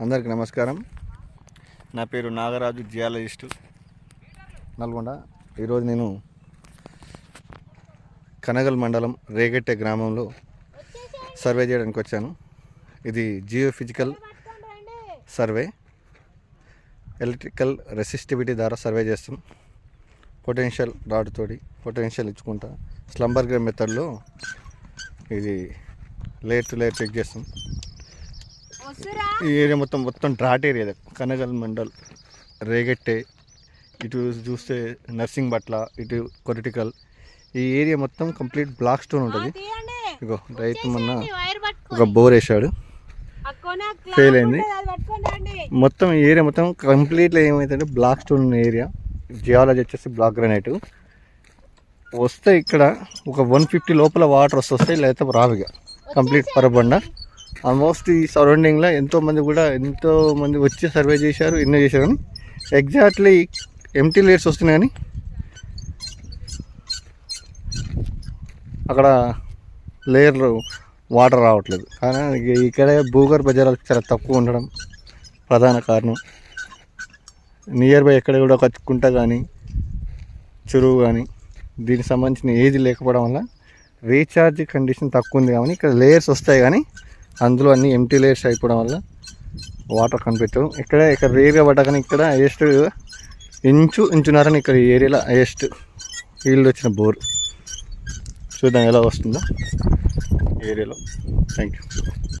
అందరికి నమస్కారం. నా పేరు నాగరాజు జియాలజిస్టు. నల్గొండ. ఈరోజు నేను కనగల్ మండలం రేగట్టె గ్రామంలో సర్వే చేయడానికి వచ్చాను. ఇది జియోఫిజికల్ సర్వే. ఎలక్ట్రికల్ రెసిస్టివిటీ ద్వారా సర్వే చేస్తాం. పొటెన్షియల్ రాడ్తోటి పొటెన్షియల్ ఇచ్చుకుంటా. స్లంబర్ గ్రేమ్ మెథడ్లో ఇది లేయర్ టు లేయర్ చెక్ చేస్తాం. ఈ ఏరియా మొత్తం మొత్తం డ్రాట్ ఏరియా. కనగల్ మండల్ రేగట్టె ఇటు చూస్తే నర్సింగ్ బట్ల ఇటు కొరిటికల్. ఈ ఏరియా మొత్తం కంప్లీట్ బ్లాక్ స్టోన్ ఉంటుంది. ఇగో రైతు మొన్న ఒక బోర్ వేసాడు Fail అయింది. మొత్తం ఈ ఏరియా మొత్తం కంప్లీట్గా ఏమైందంటే బ్లాక్ స్టోన్ ఉన్న ఏరియా. జియాలజీ వచ్చేసి బ్లాక్ గ్రానైట్. వస్తే ఇక్కడ ఒక వన్ ఫిఫ్టీ లోపల వాటర్ వస్తాయి లేకపోతే రావు ఇక కంప్లీట్ పరబండ. ఆల్మోస్ట్ ఈ సరౌండింగ్లో ఎంతోమంది కూడా ఎంతోమంది వచ్చి సర్వే చేశారు ఎన్నో చేశారు. కానీ ఎగ్జాక్ట్లీ ఎంటీ లేయర్స్ వస్తున్నాయి కానీ అక్కడ లేయర్లు వాటర్ రావట్లేదు. కానీ ఇక్కడ భూగర్భ జలాలు చాలా తక్కువ ఉండడం ప్రధాన కారణం. నియర్ బై ఎక్కడ కూడా ఒక కుంట కానీ చెరువు కానీ దీనికి సంబంధించిన ఏది లేకపోవడం వల్ల రీఛార్జ్ కండిషన్ తక్కువ ఉంది కానీ ఇక్కడ లేయర్స్ వస్తాయి కానీ అందులో అన్ని ఎంటీ లేయర్స్ అయిపోవడం వల్ల వాటర్ కనిపించవు ఇక్కడ ఇక్కడ రేర్గా పడ్డాకని ఇక్కడ హైయెస్ట్ ఇంచు ఇంచున్నారని ఇక్కడ ఈ ఏరియాలో హైయెస్ట్ ఫీల్డ్ వచ్చిన బోర్. చూద్దాం ఎలా వస్తుందో ఏరియాలో థ్యాంక్ యూ